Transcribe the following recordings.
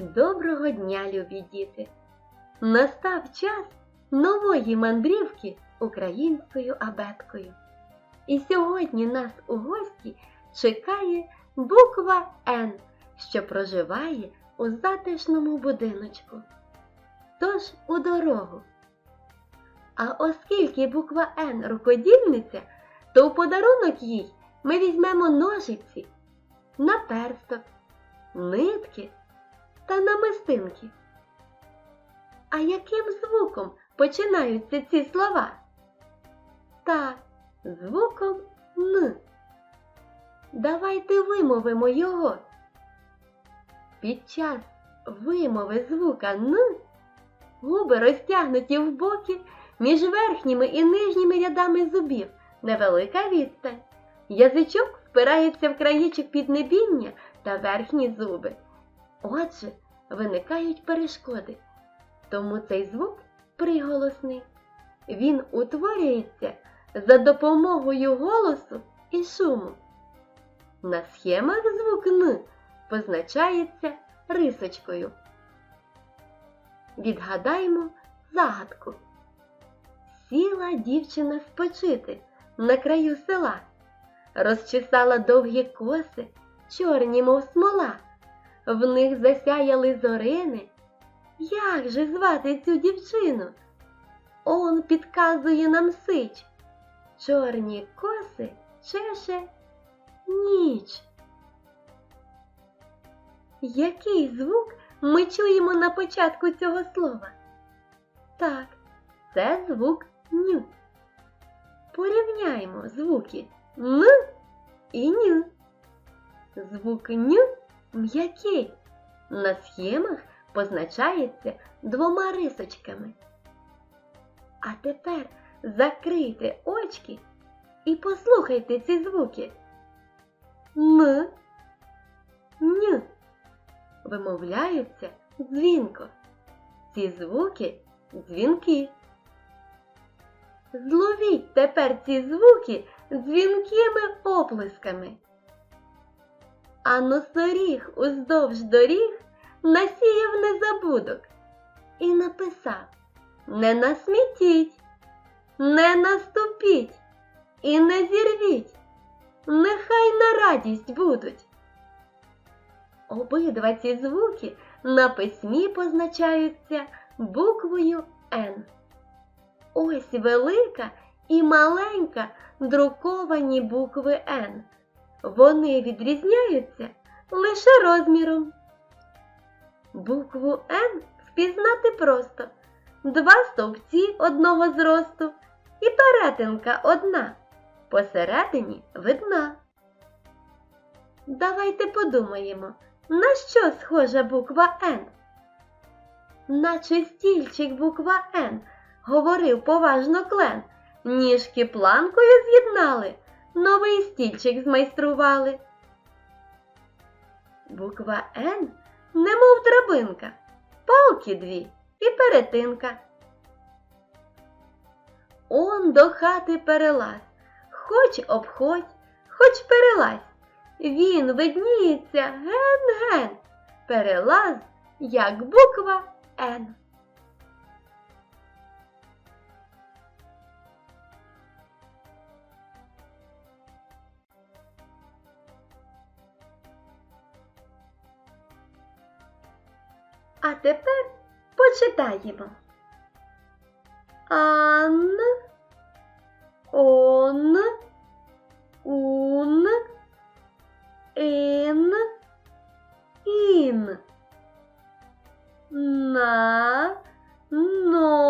Доброго дня, любі діти! Настав час нової мандрівки українською абеткою. І сьогодні нас у гості чекає буква Н, що проживає у затишному будиночку. Тож у дорогу. А оскільки буква Н рукодільниця, то у подарунок їй ми візьмемо ножиці, наперсток, нитки та намистинки. А яким звуком починаються ці слова? Так, звуком Н. Давайте вимовимо його. Під час вимови звука Н губи розтягнуті в боки між верхніми і нижніми рядами зубів невелика відстань. Язичок впирається в краєчок піднебіння та верхні зуби. Отже, виникають перешкоди, тому цей звук приголосний. Він утворюється за допомогою голосу і шуму. На схемах звук Н позначається рисочкою. Відгадаємо загадку. Сіла дівчина спочити на краю села, розчесала довгі коси, чорні, мов смола, в них засяяли зорини. Як же звати цю дівчину? Он підказує нам сич. Чорні коси чеше ніч. Який звук ми чуємо на початку цього слова? Так, це звук ню. Порівняємо звуки н і ню. Звук ню м'який. На схемах позначається двома рисочками. А тепер закрийте очки і послухайте ці звуки. Н, Н вимовляються дзвінко. Ці звуки дзвінки. Зловіть тепер ці звуки дзвінкими оплесками. А носоріг уздовж доріг насіяв незабудок і написав Не насмітіть, не наступіть і не зірвіть, нехай на радість будуть. Обидва ці звуки на письмі позначаються буквою Н. Ось велика і маленька друковані букви Н. Вони відрізняються лише розміром. Букву Н впізнати просто. Два стовпці одного зросту і перетинка одна. Посередині видна. Давайте подумаємо, на що схожа буква Н? Наче стільчик буква Н, говорив поважно клен. Ніжки планкою з'єднали, новий стільчик змайстрували. Буква Н немов драбинка, палки дві і перетинка. Он до хати перелазь, хоч обходь, хоч перелазь. Він видніється ген-ген, перелаз, як буква Н. А тепер почитаємо. Ан, он, ун, ін, ін. На, но,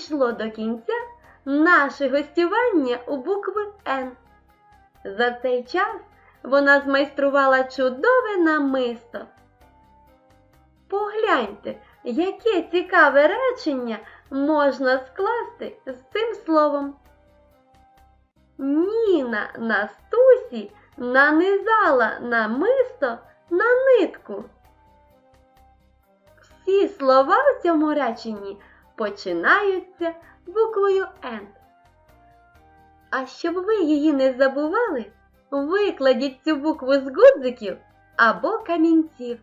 підійшло до кінця наше гостювання у букви Н. За цей час вона змайструвала чудове намисто. Погляньте, яке цікаве речення можна скласти з цим словом. Ніна Настусі нанизала намисто на нитку. Всі слова в цьому реченні починаються буквою Н. А щоб ви її не забували, викладіть цю букву з гудзиків або камінців.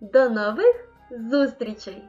До нових зустрічей!